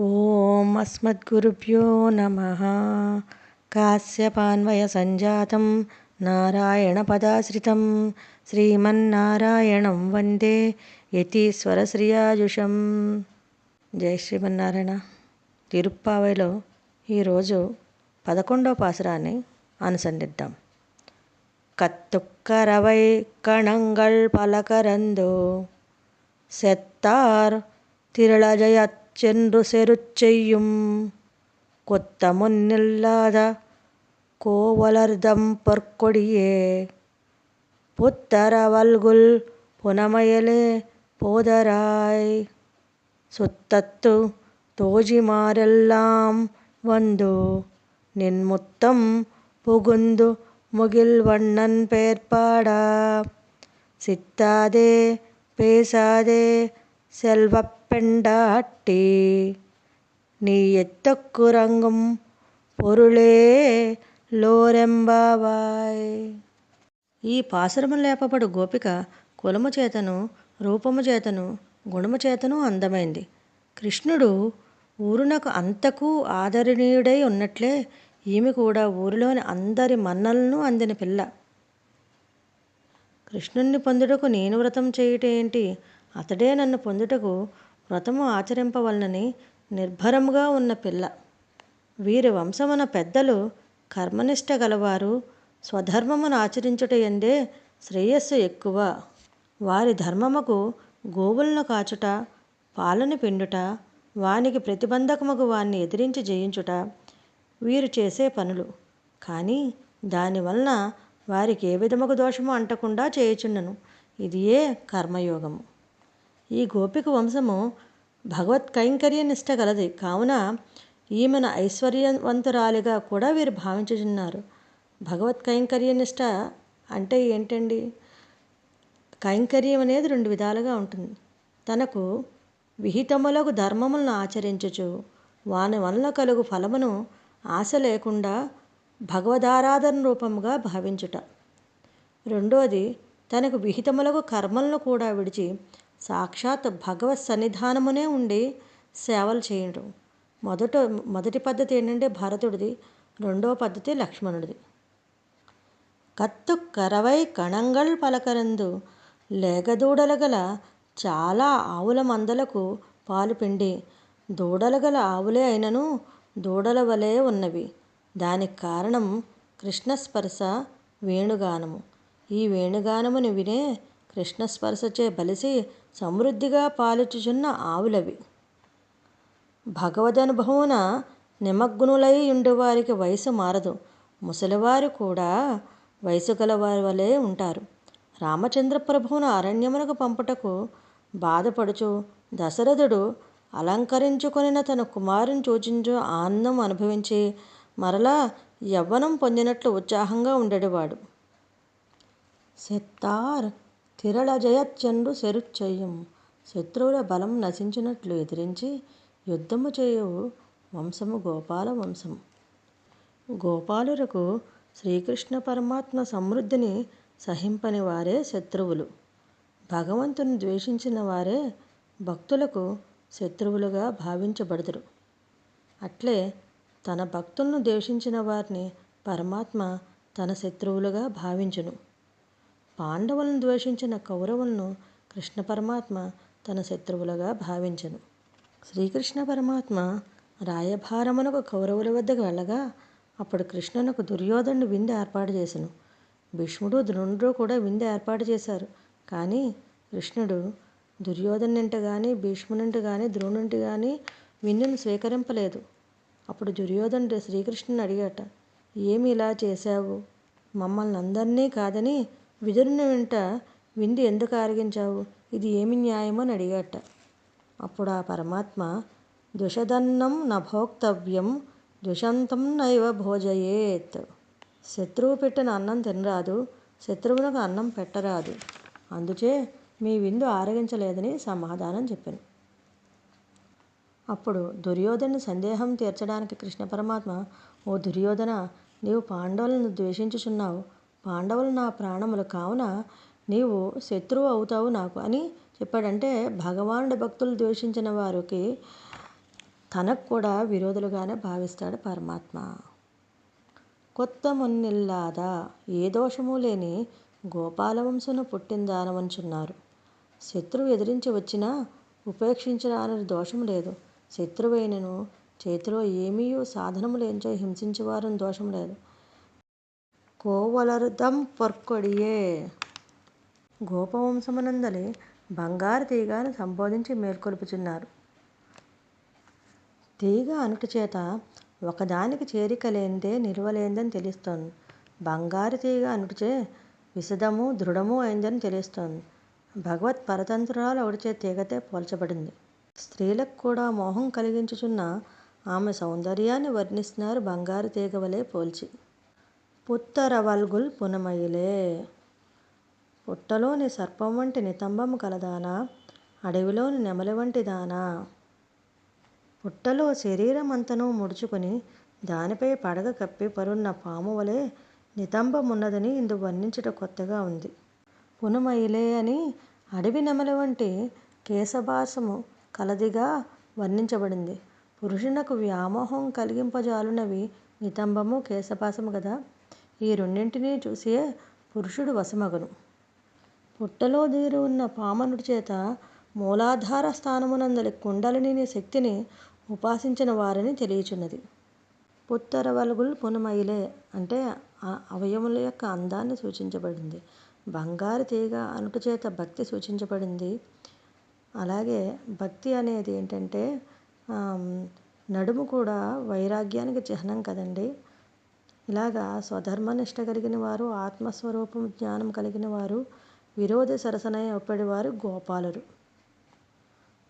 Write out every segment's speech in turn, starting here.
ఓం అస్మద్గురుభ్యో ॐ సంజాతం నారాయణ పదాశ్రితం. శ్రీమన్నారాయణం వందే యతీశ్వర యతీశ్వరశ్రియాజుషం జై శ్రీమన్నారాయణ. తిరుప్పావైలో ఈరోజు పదకొండవ పాసరాన్ని అనుసంధిద్దాం. కత్తుక్కరవై కణంగల్ పలకరందు సెత్తార్ తిరళజయత్ சென்று செருச்செய்யும் கொத்த முன்னில்லாத கோவலர்தம் பொற்கொடியே. புத்தரவல்குல் புனமயலே போதராய். சுத்தத்து தோஜிமாரெல்லாம் வந்து நின்முத்தம் புகுந்து முகில்வண்ணன் பேர்பாடா. சித்தாதே பேசாதே செல்வப் பெண்டாட்டி நீ எத்தக்குரங்கும் పొరులే లోరెంబావాయ్ ఈ పాసురము లేపబడు గోపిక కులము చేతను రూపము చేతను గుణము చేతను అందమైంది కృష్ణుడు ఊరునకు అంతకు ఆదరణీయుడై ఉన్నట్లే ఈమె కూడా ఊరిలోని అందరి మన్నలను అందిన పిల్ల కృష్ణుణ్ణి పొందుటకు నేను వ్రతం చేయుటేంటి అతడే నన్ను పొందుటకు వ్రతము ఆచరింపవలనని నిర్భరముగా ఉన్న పిల్ల. వీరి వంశమున పెద్దలు కర్మనిష్ట గలవారు స్వధర్మమును ఆచరించుట ఎందే శ్రేయస్సు ఎక్కువ. వారి ధర్మముకు గోవులను కాచుట పాలను పిండుట వానికి ప్రతిబంధకముకు వాన్ని ఎదిరించి జయించుట వీరు చేసే పనులు. కానీ దానివలన వారికి ఏ విధముకు దోషము అంటకుండా చేయుచుండను ఇదియే కర్మయోగము. ఈ గోపిక వంశము భగవత్ కైంకర్య నిష్ట గలది. కావున ఈమెను ఐశ్వర్యవంతురాలిగా కూడా వీరు భావించుచున్నారు. భగవత్ కైంకర్య నిష్ట అంటే ఏంటండి? కైంకర్యం అనేది రెండు విధాలుగా ఉంటుంది. తనకు విహితములకు ధర్మములను ఆచరించుచు వాని వలన కలుగు ఫలమును ఆశ లేకుండా భగవదారాధన రూపముగా భావించుట. రెండోది తనకు విహితములకు కర్మలను కూడా విడిచి సాక్షాత్ భగవత్ సన్నిధానమునే ఉండి సేవలు చేయడం మొదట మొదటి పద్ధతి ఏంటంటే భరతుడిది రెండవ పద్ధతి లక్ష్మణుడిది. కత్తు కరవై కణంగల్ పలకరందు లేగదూడల గల చాలా ఆవుల మందలకు పాలు పిండి దూడలు గల ఆవులే అయినను దూడల వలె ఉన్నవి. దానికి కారణం కృష్ణస్పర్శ వేణుగానము. ఈ వేణుగానమును వినే కృష్ణస్పర్శచే బలిసి సమృద్ధిగా పాలిచుచున్న ఆవులవి. భగవదనుభవమున నిమగ్నులై ఉండేవారికి వయసు మారదు. ముసలివారు కూడా వయసు గలవారి వలె ఉంటారు. రామచంద్ర ప్రభువును అరణ్యమునకు పంపుటకు బాధపడుచు దశరథుడు అలంకరించుకొనిన తన కుమారుని సూచించు ఆనందం అనుభవించి మరలా యవ్వనం పొందినట్లు ఉత్సాహంగా ఉండేవాడు. సెత్తార్ తిరళ జయచ్చండు సెరుచ్చయ్యం శత్రువుల బలం నశించినట్లు ఎదిరించి యుద్ధము చేయు వంశము గోపాల వంశం. గోపాలులకు శ్రీకృష్ణ పరమాత్మ సమృద్ధిని సహింపని వారే శత్రువులు. భగవంతుని ద్వేషించిన వారే భక్తులకు శత్రువులుగా భావించబడదురు. అట్లే తన భక్తులను ద్వేషించిన వారిని పరమాత్మ తన శత్రువులుగా భావించును. పాండవులను ద్వేషించిన కౌరవులను కృష్ణ పరమాత్మ తన శత్రువులుగా భావించను. శ్రీకృష్ణ పరమాత్మ రాయభారమునకు కౌరవుల వద్దకు వెళ్ళగా అప్పుడు కృష్ణునకు దుర్యోధనుడు విందు ఏర్పాటు చేసెను. భీష్ముడు ద్రోణుడు కూడా విందు ఏర్పాటు చేశారు. కానీ కృష్ణుడు దుర్యోధనుంట కానీ భీష్మునింటి కానీ ద్రోణుంటి కానీ విందును స్వీకరింపలేదు. అప్పుడు దుర్యోధనుడు శ్రీకృష్ణుని అడిగాట ఏమి ఇలా చేశావు? మమ్మల్ని అందరినీ కాదని విదురుని వెంట విందు ఎందుకు ఆరగించావు? ఇది ఏమి న్యాయమో అని అడిగాట. అప్పుడు ఆ పరమాత్మ దుషదన్నం నభోక్తవ్యం దుషంతం నైవ భోజయేత్. శత్రువు పెట్టిన అన్నం తినరాదు శత్రువులకు అన్నం పెట్టరాదు. అందుచే మీ విందు ఆరగించలేదని సమాధానం చెప్పాను. అప్పుడు దుర్యోధను సందేహం తీర్చడానికి కృష్ణ పరమాత్మ ఓ దుర్యోధన నీవు పాండవులను ద్వేషించుచున్నావు. పాండవులు నా ప్రాణములు కావున నీవు శత్రువు అవుతావు నాకు అని చెప్పాడంటే భగవానుడి భక్తులు ద్వేషించిన వారికి తనకు కూడా విరోధులుగానే భావిస్తాడు పరమాత్మ. కొత్త మొన్నిల్లాద ఏ దోషము లేని గోపాలవంశను పుట్టిందానవంచున్నారు. శత్రువు ఎదిరించి వచ్చినా ఉపేక్షించరానని దోషం లేదు. శత్రువైనను చేతిలో ఏమీ సాధనము లేంచో హింసించేవారని దోషం లేదు. కోవలరుదం పొర్కొడియే. గోపవంశమునందలి బంగారు తీగను సంబోధించి మేల్కొల్పుచున్నారు. తీగ అనుట చేత ఒకదానికి చేరిక లేనిదే నిలువలేనిదని తెలుస్తోంది. బంగారు తీగ అనుటచే విశదము దృఢము అయిందని తెలుస్తోంది. భగవత్ పరతంత్రాలు ఒకటిచే తీగతే పోల్చబడింది. స్త్రీలకు కూడా మోహం కలిగించుచున్న ఆమె సౌందర్యాన్ని వర్ణిస్తున్నారు బంగారు తీగ వలె పోల్చి. పుత్తరవల్గుల్ పునమయిలే. పుట్టలోని సర్పం వంటి నితంబము కలదానా అడవిలోని నెమలి వంటి దానా? పుట్టలో శరీరమంతనూ ముడుచుకుని దానిపై పడగ కప్పి పరున్న పాము వలె నితంబమున్నదని ఇందు వర్ణించుట కొత్తగా ఉంది. పునమయిలే అని అడవి నెమలి వంటి కేశభాసము కలదిగా వర్ణించబడింది. పురుషునకు వ్యామోహం కలిగింపజాలునవి నితంబము కేశభాసము కదా ఈ రెండింటినీ చూసే పురుషుడు వశమగును. పుట్టలో దీరి ఉన్న పామనుడి చేత మూలాధార స్థానమునందలి కుండలిని శక్తిని ఉపాసించిన వారని తెలియచున్నది. పుత్తరవలుగుల్ పునమైలే అంటే అవయముల యొక్క అందాన్ని సూచించబడింది. బంగారు తీగ అనుట చేత భక్తి సూచించబడింది. అలాగే భక్తి అనేది ఏంటంటే నడుము కూడా వైరాగ్యానికి చిహ్నం కదండి. ఇలాగా స్వధర్మనిష్ట కలిగిన వారు ఆత్మస్వరూపం జ్ఞానం కలిగిన వారు విరోధి సరసనై ఒప్పడివారు గోపాలురు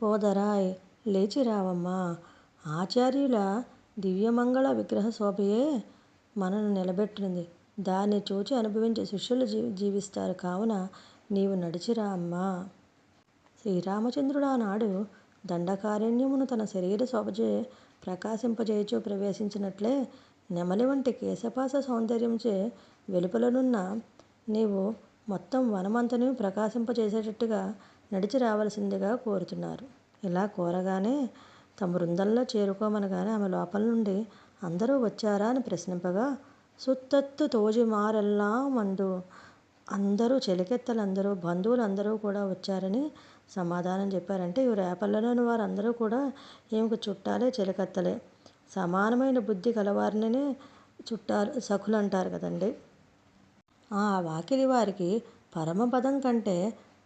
పోదరాయ్ లేచి రావమ్మా. ఆచార్యుల దివ్యమంగళ విగ్రహ శోభయే మనను నిలబెట్టింది. దాన్ని చూచి అనుభవించే శిష్యులు జీ జీవిస్తారు. కావున నీవు నడిచిరా అమ్మా. శ్రీరామచంద్రుడు ఆనాడు దండకారణ్యమును తన శరీర శోభచే ప్రకాశింపజేయచూ ప్రవేశించినట్లే నెమలి వంటి కేశపాస సౌందర్యంచే వెలుపలనున్న నీవు మొత్తం వనమంతని ప్రకాశింపచేసేటట్టుగా నడిచి రావలసిందిగా కోరుతున్నారు. ఇలా కోరగానే తమ బృందంలో చేరుకోమనగానే ఆమె లోపల నుండి అందరూ వచ్చారా అని ప్రశ్నింపగా సుత్తత్తు తోజిమారెల్లా మందు అందరూ చెలికెత్తలందరూ బంధువులందరూ కూడా వచ్చారని సమాధానం చెప్పారంటే ఈ రేపల్లలోని వారందరూ కూడా ఈమెకు చుట్టాలే చెలికత్తలే. సమానమైన బుద్ధి కలవారినే చుట్టాలు సఖులు అంటారు కదండి. ఆ వాకిలి వారికి పరమపదం కంటే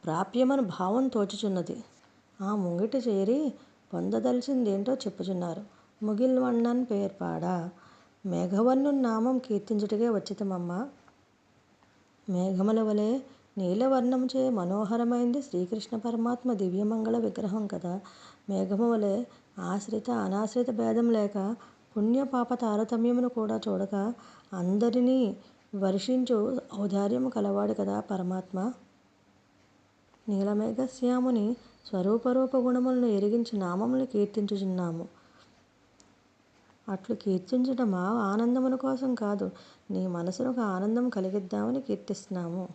ప్రాప్యమని భావం తోచుచున్నది. ఆ ముంగిట చేరి పొందదలిసిందేంటో చెప్పుచున్నారు. ముగిల్వಣ್ಣన్ పేర్పాడా మేఘవన్ను నామం కీర్తించుటకే వచ్చితమమ్మ. మేఘముల వలె నీలవర్ణంచే మనోహరమైంది శ్రీకృష్ణ పరమాత్మ దివ్యమంగళ విగ్రహం కదా. మేఘము వలె ఆశ్రిత అనాశ్రిత భేదం లేక పుణ్యపాప తారతమ్యమును కూడా చూడక అందరినీ వర్షించు ఔదార్యము కలవాడు కదా పరమాత్మ. నీలమేఘశ్యాముని స్వరూపరూప గుణములను ఎరిగించి నామములు కీర్తించుచున్నాము. అట్లు కీర్తించటమా ఆనందముల కోసం కాదు నీ మనసునకు ఆనందం కలిగిద్దామని కీర్తిస్తున్నాము.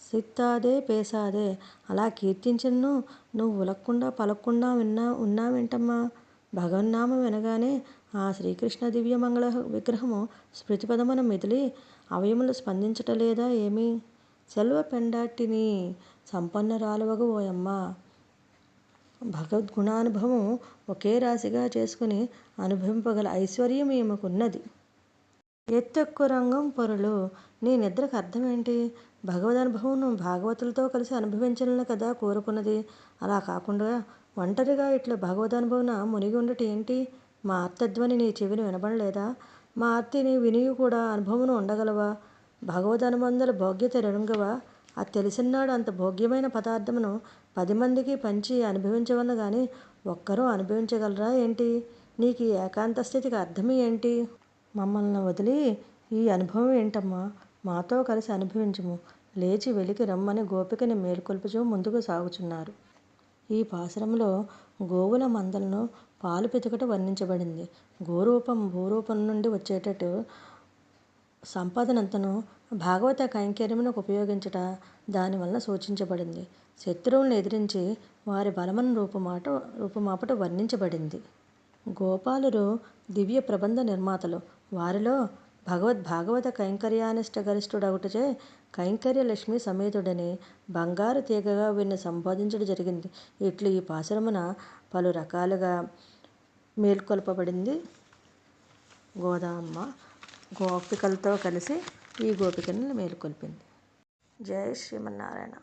సిత్తాదే పేసాదే అలా కీర్తించను. నువ్వు ఉలక్కుండా పలక్కుండా విన్నా ఉన్నావేంటమ్మా భగవన్నామం వినగానే ఆ శ్రీకృష్ణ దివ్య మంగళ విగ్రహము స్మృతిపదమున మెదిలి అవయములు స్పందించటలేదా ఏమి? సెల్వ పెండాటిని సంపన్నరాలువగు ఓయమ్మ. భగవద్గుణానుభవం ఒకే రాశిగా చేసుకుని అనుభవింపగల ఐశ్వర్యం ఈమెకున్నది. ఎత్తెక్కు రంగం పొరలు. నీ నిద్రకు అర్థమేంటి? భగవదనుభవం భాగవతులతో కలిసి అనుభవించాలని కదా కోరుకున్నది. అలా కాకుండా ఒంటరిగా ఇట్లా భగవదనుభవన మునిగి ఉండటం ఏంటి? మా అత్తధ్వని నీ చెవిని వినబడలేదా? మా అర్తిని వినియు కూడా అనుభవమును ఉండగలవా? భగవదనుబంధుల భోగ్యత రుంగవా అది తెలిసినాడు అంత భోగ్యమైన పదార్థమును పది మందికి పంచి అనుభవించవలన కానీ ఒక్కరూ అనుభవించగలరా ఏంటి? నీకు ఏకాంత స్థితికి అర్థం ఏంటి? మమ్మల్ని వదిలి ఈ అనుభవం ఏంటమ్మా? మాతో కలిసి అనుభవించము. లేచి వెలికి రమ్మని గోపికని మేల్కొల్పుచూ ముందుకు సాగుచున్నారు. ఈ పాశ్రంలో గోవుల మందలను పాలు పితుకట వర్ణించబడింది. గోరూపం భూరూపం నుండి వచ్చేటట్టు సంపదనంతను భాగవత కైంకర్యమునకు ఉపయోగించట దానివలన సూచించబడింది. శత్రువులను ఎదిరించి వారి బలమును రూపుమాట రూపుమాపట వర్ణించబడింది. గోపాలురు దివ్య ప్రబంధ నిర్మాతలు. వారిలో భగవద్ భాగవత కైంకర్యానిష్ట గరిష్ఠుడగుటచే కైంకర్య లక్ష్మి సమేతుడని బంగారు తీగగా వీరిని సంబోధించడం జరిగింది. ఇట్లు ఈ పాసురమున పలు రకాలుగా మేల్కొల్పబడింది. గోదామ్మ గోపికలతో కలిసి ఈ గోపికలను మేల్కొల్పింది. జై శ్రీమన్నారాయణ.